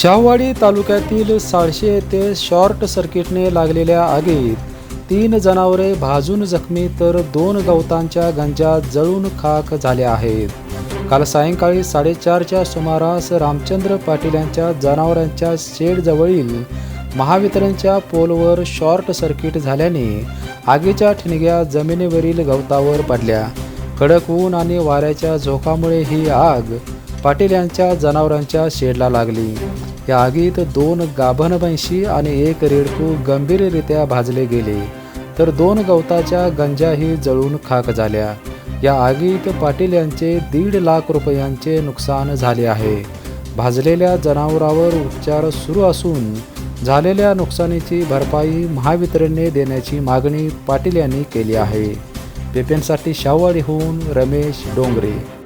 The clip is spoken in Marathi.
शाहवाडी तालुक्यातील साळशे येथे शॉर्ट सर्किटने लागलेल्या आगीत तीन जनावरे भाजून जखमी तर दोन गवतांच्या गंजा जळून खाक झाल्या आहेत. काल सायंकाळी साडेचारच्या सुमारास रामचंद्र पाटील यांच्या जनावरांच्या शेडजवळील महावितरणच्या पोलवर शॉर्ट सर्किट झाल्याने आगीच्या ठिणग्या जमिनीवरील गवतावर पडल्या. कडक ऊन आणि वाऱ्याच्या झोकामुळे ही आग पाटील यांच्या जनावरांच्या शेडला लागली. या आगीत दोन गाभण म्हैशी आणि एक रेडकू गंभीररित्या भाजले गेले. तर दोन गवताच्या गंजाही जळून खाक झाल्या. या आगीत पाटील यांचे दीड लाख रुपयांचे नुकसान झाले आहे. भाजलेल्या जनावरावर उपचार सुरू असून झालेल्या नुकसानीची भरपाई महावितरणने देण्याची मागणी पाटील यांनी केली आहे. पेपेनसाठी शावळीहून रमेश डोंगरे.